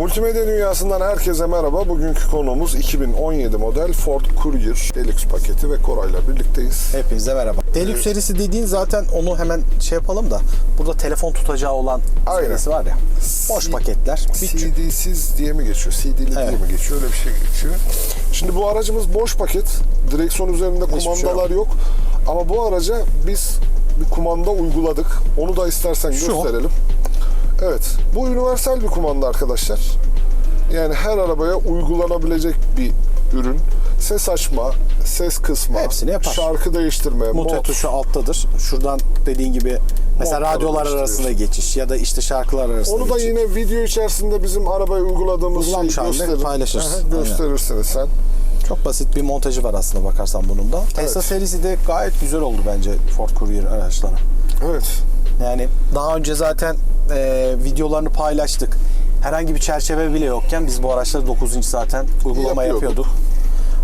Multimedya dünyasından herkese merhaba. Bugünkü konuğumuz 2017 model Ford Courier Deluxe paketi ve Koray'la birlikteyiz. Hepinize merhaba. Deluxe serisi dediğin zaten onu hemen şey yapalım da burada telefon tutacağı olan Aynen. serisi var ya. Boş C- paketler. CD'siz diye mi geçiyor? CD'li diye Evet. mi geçiyor? Öyle bir şey geçiyor. Şimdi bu aracımız boş paket. Direksiyon üzerinde Hiçbir şey kumandalar yok. Ama bu araca biz bir kumanda uyguladık. Onu da istersen Şu. gösterelim. Evet. Bu universal bir kumanda arkadaşlar. Yani her arabaya uygulanabilecek bir ürün. Ses açma, ses kısma, Hepsini yapar. şarkı değiştirme, Mute mod. tuşu alttadır. Şuradan dediğin gibi mesela Modları radyolar değiştiriyorsun. arasında geçiş ya da işte şarkılar arasında Onu da geçiş. yine video içerisinde bizim arabaya uyguladığımız Uygulanmış şeyi halde paylaşırız. Aha. Gösterirsiniz sen. Çok basit bir montajı var aslında bakarsan bunun da. Tesla serisi de gayet güzel oldu bence Ford Courier araçları. Evet. Yani daha önce zaten e, videolarını paylaştık. Herhangi bir çerçeve bile yokken biz bu araçları 9 inç zaten uygulama Yapıyorduk. yapıyorduk.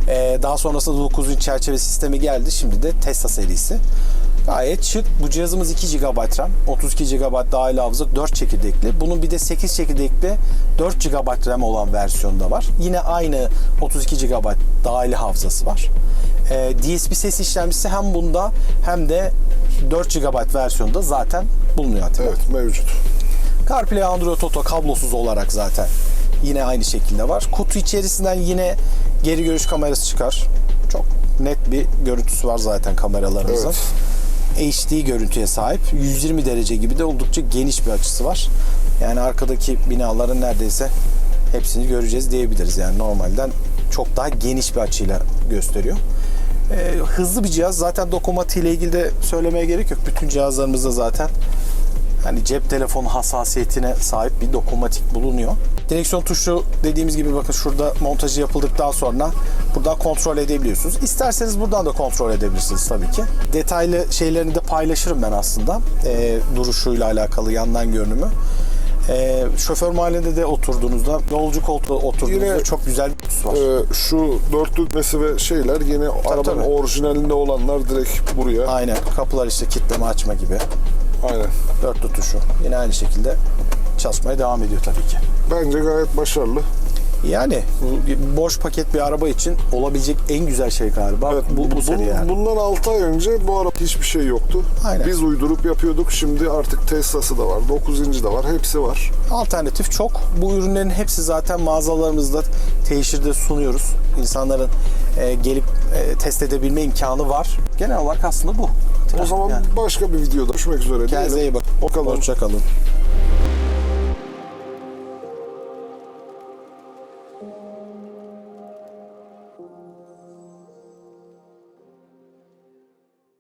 E, daha sonrasında 9 inç çerçeve sistemi geldi. Şimdi de Tesla serisi. Gayet şık. Bu cihazımız 2 GB RAM, 32 GB dahil hafıza, 4 çekirdekli. Bunun bir de 8 çekirdekli 4 GB RAM olan versiyonu da var. Yine aynı 32 GB dahil hafızası var. E, DSP ses işlemcisi hem bunda hem de 4 GB versiyonda zaten bulunuyor Atilla. Evet mevcut. CarPlay Android Auto kablosuz olarak zaten yine aynı şekilde var. Kutu içerisinden yine geri görüş kamerası çıkar. Çok net bir görüntüsü var zaten kameralarımızın. HD görüntüye sahip. 120 derece gibi de oldukça geniş bir açısı var. Yani arkadaki binaların neredeyse hepsini göreceğiz diyebiliriz. Yani normalden çok daha geniş bir açıyla gösteriyor. Ee, hızlı bir cihaz. Zaten dokunmatik ile ilgili de söylemeye gerek yok. Bütün cihazlarımızda zaten hani cep telefonu hassasiyetine sahip bir dokunmatik bulunuyor. Direksiyon tuşu dediğimiz gibi bakın şurada montajı yapıldıktan sonra buradan kontrol edebiliyorsunuz. İsterseniz buradan da kontrol edebilirsiniz tabii ki. Detaylı şeylerini de paylaşırım ben aslında. Ee, duruşuyla alakalı yandan görünümü. Ee, şoför mahallinde de oturduğunuzda, yolcu koltuğunda oturduğunuzda Yine- çok güzel bir kutusu var. Ee, şu dört düğmesi ve şeyler yine arabanın tabii. orijinalinde olanlar direkt buraya. Aynen. Kapılar işte kitleme açma gibi. Aynen. Dört tutuşu. Yine aynı şekilde çalışmaya devam ediyor tabii ki. Bence gayet başarılı. Yani boş paket bir araba için olabilecek en güzel şey galiba Evet, bu, bu seri yani. Bundan 6 ay önce bu araba hiçbir şey yoktu. Aynen. Biz uydurup yapıyorduk. Şimdi artık Tesla'sı da var, 9. da var. Hepsi var. Alternatif çok. Bu ürünlerin hepsi zaten mağazalarımızda teşhirde sunuyoruz. İnsanların e, gelip e, test edebilme imkanı var. Genel olarak aslında bu. O zaman Yani. başka bir videoda görüşmek üzere Kendinize iyi bakın. Bakalım. Hoşçakalın.